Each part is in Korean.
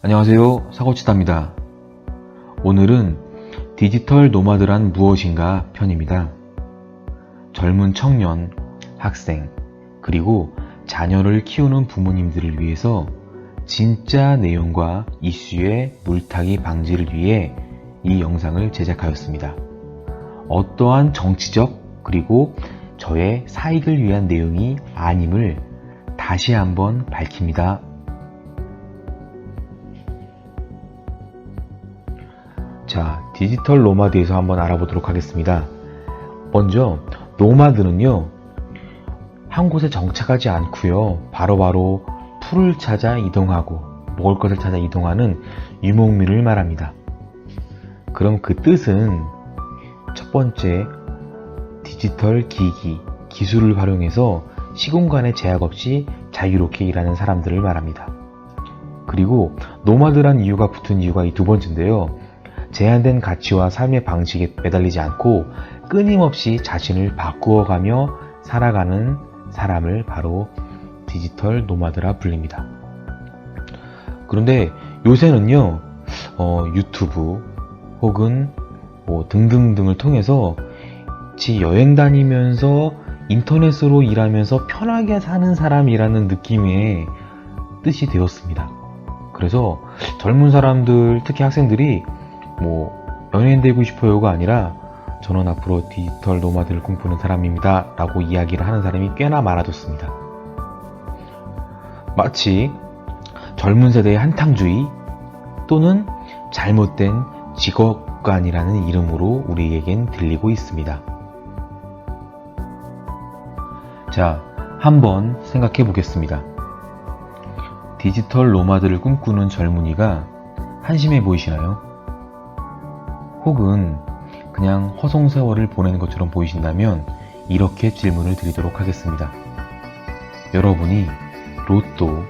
안녕하세요. 사고치다입니다. 오늘은 디지털 노마드란 무엇인가 편입니다. 젊은 청년, 학생, 그리고 자녀를 키우는 부모님들을 위해서 진짜 내용과 이슈의 물타기 방지를 위해 이 영상을 제작하였습니다. 어떠한 정치적 그리고 저의 사익을 위한 내용이 아님을 다시 한번 밝힙니다. 자, 디지털 노마드에서 한번 알아보도록 하겠습니다. 먼저, 노마드는요, 한 곳에 정착하지 않고요, 바로 바로 풀을 찾아 이동하고, 먹을 것을 찾아 이동하는 유목민을 말합니다. 그럼 그 뜻은 첫 번째, 디지털 기기, 기술을 활용해서 시공간의 제약 없이 자유롭게 일하는 사람들을 말합니다. 그리고 노마드란 이유가 붙은 이유가 이 두 번째인데요. 제한된 가치와 삶의 방식에 매달리지 않고 끊임없이 자신을 바꾸어가며 살아가는 사람을 바로 디지털 노마드라 불립니다. 그런데 요새는요, 어, 유튜브 혹은 뭐 등등등을 통해서 지 여행 다니면서 인터넷으로 일하면서 편하게 사는 사람이라는 느낌의 뜻이 되었습니다. 그래서 젊은 사람들, 특히 학생들이 뭐 연예인 되고 싶어요가 아니라 저는 앞으로 디지털 노마드를 꿈꾸는 사람입니다. 라고 이야기를 하는 사람이 꽤나 많아졌습니다. 마치 젊은 세대의 한탕주의 또는 잘못된 직업관이라는 이름으로 우리에겐 들리고 있습니다. 자, 한번 생각해 보겠습니다. 디지털 노마드를 꿈꾸는 젊은이가 한심해 보이시나요? 혹은 그냥 허송세월을 보내는 것처럼 보이신다면 이렇게 질문을 드리도록 하겠습니다. 여러분이 로또,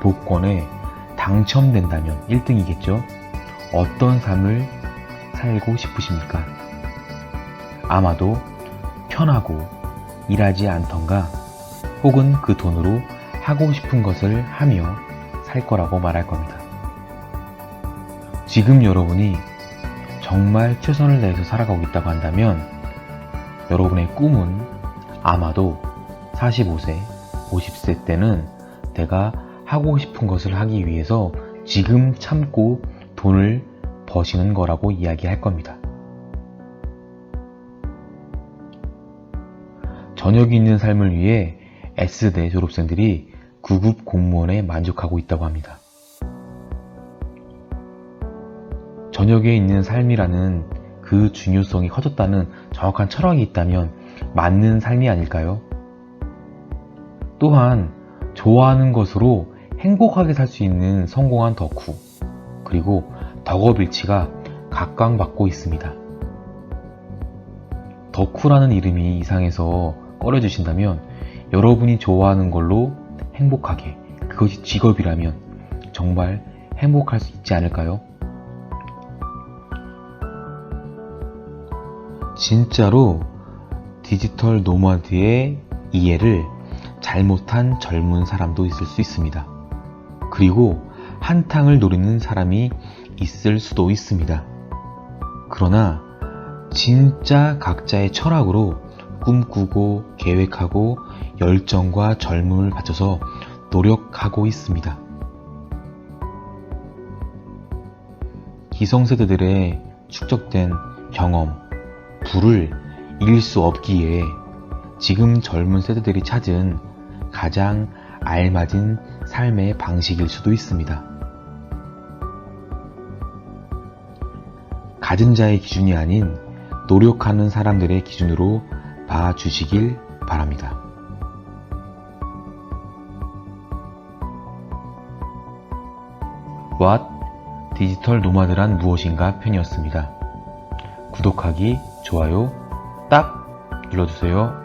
복권에 당첨된다면 1등이겠죠? 어떤 삶을 살고 싶으십니까? 아마도 편하고 일하지 않던가 혹은 그 돈으로 하고 싶은 것을 하며 살 거라고 말할 겁니다. 지금 여러분이 정말 최선을 다해서 살아가고 있다고 한다면 여러분의 꿈은 아마도 45세, 50세 때는 내가 하고 싶은 것을 하기 위해서 지금 참고 돈을 버시는 거라고 이야기할 겁니다. 저녁이 있는 삶을 위해 S대 졸업생들이 9급 공무원에 만족하고 있다고 합니다. 저녁에 있는 삶이라는 그 중요성이 커졌다는 정확한 철학이 있다면 맞는 삶이 아닐까요? 또한 좋아하는 것으로 행복하게 살 수 있는 성공한 덕후 그리고 덕업일치가 각광받고 있습니다. 덕후라는 이름이 이상해서 꺼려주신다면 여러분이 좋아하는 걸로 행복하게 그것이 직업이라면 정말 행복할 수 있지 않을까요? 진짜로 디지털 노마드의 이해를 잘못한 젊은 사람도 있을 수 있습니다. 그리고 한탕을 노리는 사람이 있을 수도 있습니다. 그러나 진짜 각자의 철학으로 꿈꾸고 계획하고 열정과 젊음을 바쳐서 노력하고 있습니다. 기성세대들의 축적된 경험, 부를 이길 수 없기에 지금 젊은 세대들이 찾은 가장 알맞은 삶의 방식일 수도 있습니다. 가진 자의 기준이 아닌 노력하는 사람들의 기준으로 봐주시길 바랍니다. What? 디지털 노마드란 무엇인가 편이었습니다. 구독하기, 좋아요 딱 눌러주세요.